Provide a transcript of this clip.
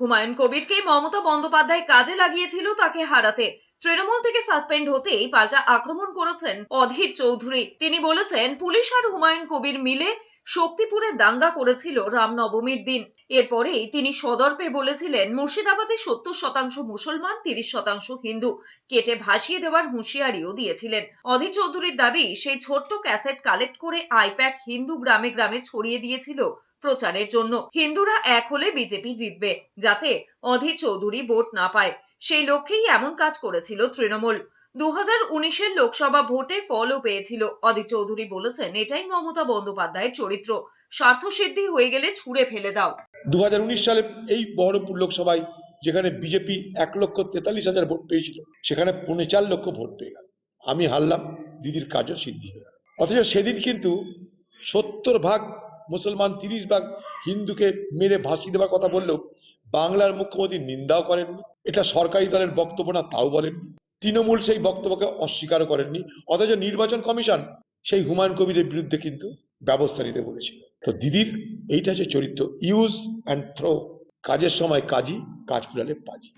হুমায়ুন কবিরকে মমতা বন্দ্যোপাধ্যায় কাজে লাগিয়েছিল তাকে হারাতে। তৃণমূল থেকে সাসপেন্ড হতেই পাল্টা আক্রমণ করেছেন অধীর চৌধুরী। তিনি বলেছেন, পুলিশ আর হুমায়ুন কবির মিলে শক্তিপুরে দাঙ্গা করেছিল রামনবমীর দিন। এরপরেই তিনি সদর্পে বলেছিলেন, মুর্শিদাবাদে সত্তর শতাংশ মুসলমান, তিরিশ শতাংশ হিন্দু। কেটে ভাসিয়ে দেওয়ার হুঁশিয়ারিও দিয়েছিলেন। অধীর চৌধুরীর দাবি, সেই ছোট্ট ক্যাসেট কালেক্ট করে আইপ্যাক হিন্দু গ্রামে গ্রামে ছড়িয়ে দিয়েছিল প্রচারের জন্য। হিন্দুরা এক হলে বিজেপি জিতবে, যাতে অধীর চৌধুরী ভোট না পায়। সেই লক্ষ্যেই এমন কাজ করেছিল তৃণমূল। দু হাজার উনিশের লোকসভা ভোটে ফলও পেয়েছিল। অধীর চৌধুরী বলেছেন, এটাই মমতা বন্দ্যোপাধ্যায়ের চরিত্র। স্বার্থসিদ্ধি হয়ে গেলে ছুঁড়ে ফেলে দাও। দু সালে এই বহরমপুর লোকসভায় যেখানে বিজেপি এক লক্ষ তেতাল্লিশ হাজার ভোট পেয়েছিল, সেখানে পৌনে চার লক্ষ ভোট পেয়ে গেল। আমি হারলাম, দিদির কাজও সিদ্ধি হয়ে গেল। অথচ সেদিন কিন্তু সত্তর ভাগ মুসলমান, তিরিশ ভাগ হিন্দুকে মেরে ভাসিয়ে দেওয়ার কথা বললেও বাংলার মুখ্যমন্ত্রী নিন্দাও করেননি। এটা সরকারি দলের বক্তব্য না, তাও বলেননি। তৃণমূল সেই বক্তব্যকে অস্বীকার করেননি, অথচ নির্বাচন কমিশন সেই হুমায়ুন কবিরের বিরুদ্ধে কিন্তু ব্যবস্থা নিতে বলেছিল। তো দিদির এইটা হচ্ছে চরিত্র, ইউজ অ্যান্ড থ্রো, কাজের সময় কাজই, কাজ পুরালে পাজি।